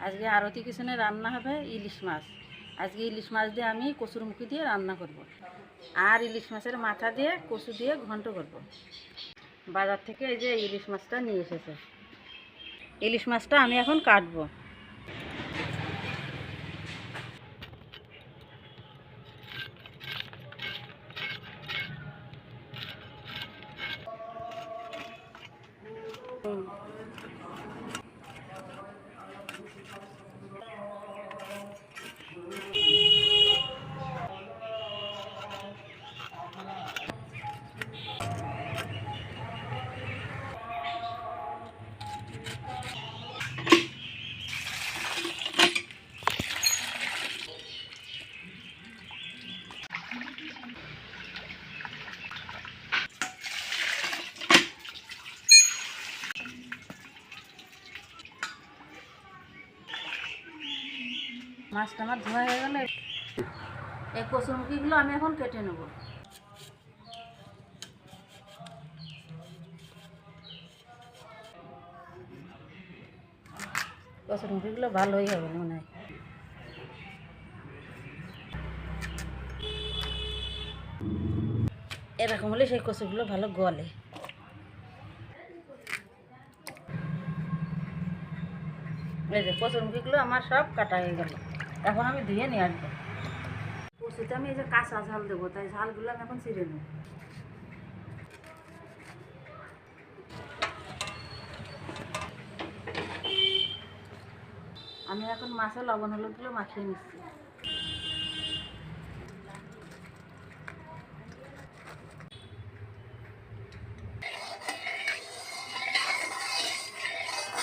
আজকে আরতি কিচেনে রান্না হবে ইলিশ মাছ আজকে ইলিশ মাছ দিয়ে আমি কচুর মুখি দিয়ে রান্না করব। আর ইলিশ মাছের মাথা দিয়ে কচু দিয়ে ঘন্ট করব। বাজার থেকে এই যে ইলিশ মাছটা নিয়ে এসেছে ইলিশ মাছটা আমি এখন কাটবো মাছটা আমার ধোয়া হয়ে গেলে এই কচুরমুখিগুলো আমি এখন কেটে নেব। কচুরমুখিগুলো ভালোই হবে মনে হয়। এরকম হলে সেই কচুগুলো ভালো গলে। এই যে আমার সব কাটা হয়ে গেল। এখন আমি ধুয়ে নিয়ে আসব। কচুতে আমি এই যে কাঁচা ঝাল দেবো, তাই ঝালগুলো আমি এখন ছিঁড়ে নেব। আমি এখন মাছে লবণ হলুদগুলো মাখিয়ে নিচ্ছি।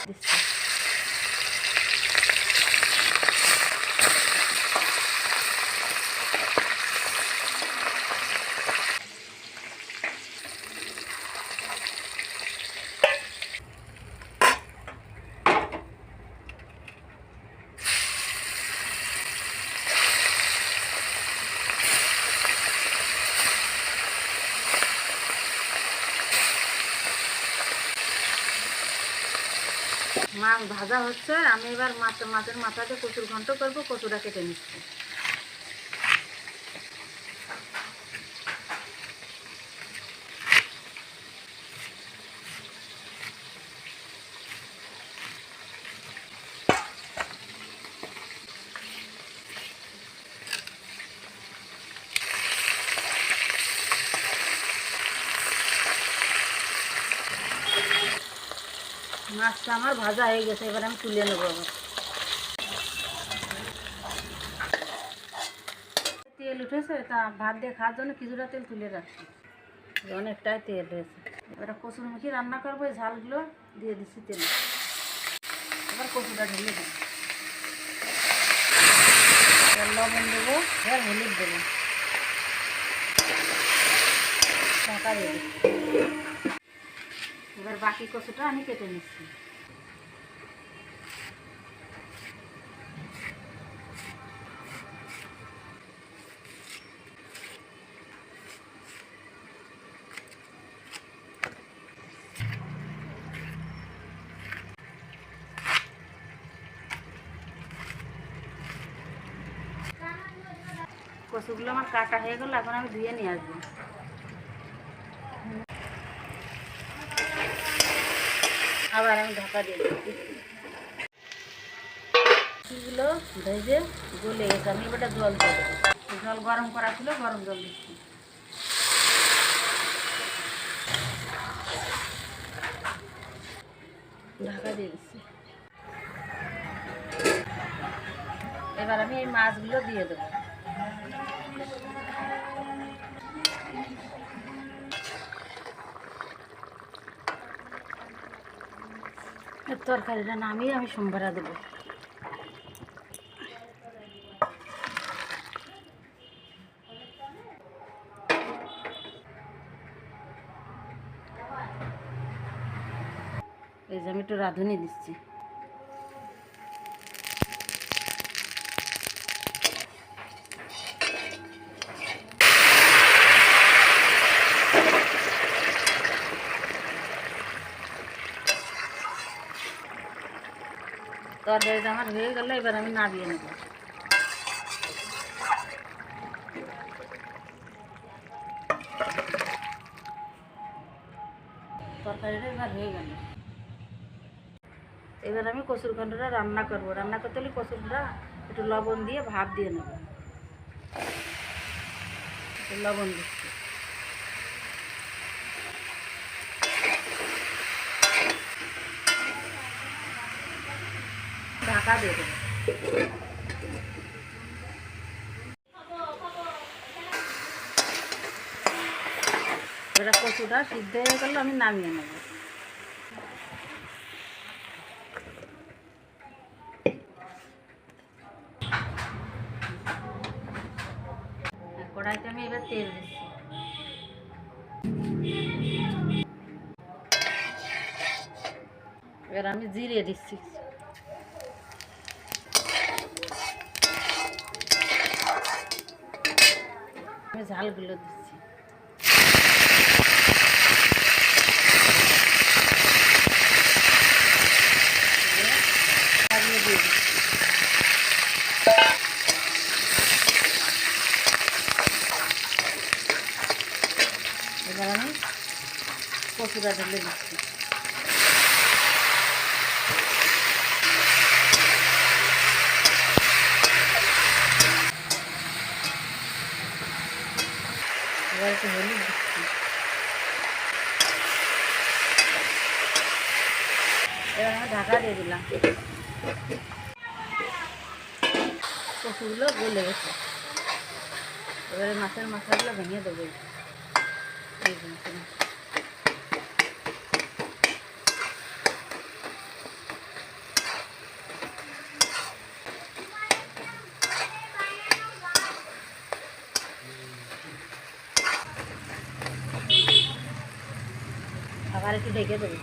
দিচ্ছি। মাছ ভাজা হচ্ছে আমি এবার মাছ মাছের মাথাতে কচুর ঘন্ট করব কচুটা কেটে নিচ্ছি। মাছটা আমার ভাজা হয়ে গেছে, এবার আমি তুলে নেব আবার। তেল উঠেছে, তা ভাত দিয়ে খাওয়ার জন্য কিছুটা তেল তুলে রাখছি। অনেকটাই তেল হয়েছে। এবার কচুরমুখী রান্না করব, এই ঝালগুলো দিয়ে দিচ্ছি তেলে। এবার কচুটা ঢেলে দেবো। লবণ দেবো, এবার হলুদ দেবো। ঢাকা দিচ্ছি। এবার বাকি কচুটা আমি কেটে নিচ্ছি। কচুগুলো আমার কাটা হয়ে গেল, এখন আমি ধুয়ে নিয়ে আসব। আবার আমি ঢাকা দিয়ে দিচ্ছি। এগুলো ভেজে গলে গেছে। আমি এবার জল দেবো। জল গরম করা ছিল, গরম জল দিচ্ছি। ঢাকা দিয়ে দিচ্ছি। এবার আমি এই মাছগুলো দিয়ে দেবো। এর তরকারিটা নামিয়ে আমি সোমবারা দেবো। এই যে আমি একটু রাঁধুনি দিচ্ছি। তরকারিটা আমার হয়ে গেলে, এবার আমি নামিয়ে নেব। তরকারিটা এবার হয়ে গেল। এবার আমি কচুর ঘন্টটা রান্না করব। রান্না করতে হলে কচুরটা একটু লবণ দিয়ে ভাপ দিয়ে নেব। লবণ দিচ্ছি। ঢাকা দিয়ে এবার কচুটা সিদ্ধ হয়ে গেলে, আমি নামিয়ে নেব। কড়াইতে আমি এবার তেল দিচ্ছি। এবার আমি জিরে দিচ্ছি। আমি ঝালগুলো দিচ্ছি। এবার আমি কচুটা ঢেলে দিচ্ছি। একটু হলুদ দিচ্ছি এবার আমি ঢাকা দিয়ে দিলাম কচুগুলো গলে গেছে এবারে মাছের মশলাগুলো ভেঙে দেবো একটু ঢেকে দেবো।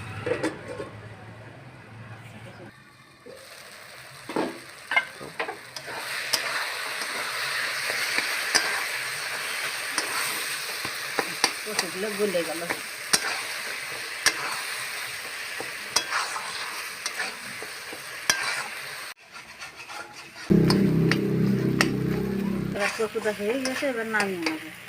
কচুগুলো গলে গেল। কচুটা হয়ে গেছে এবার নামিয়ে নেব।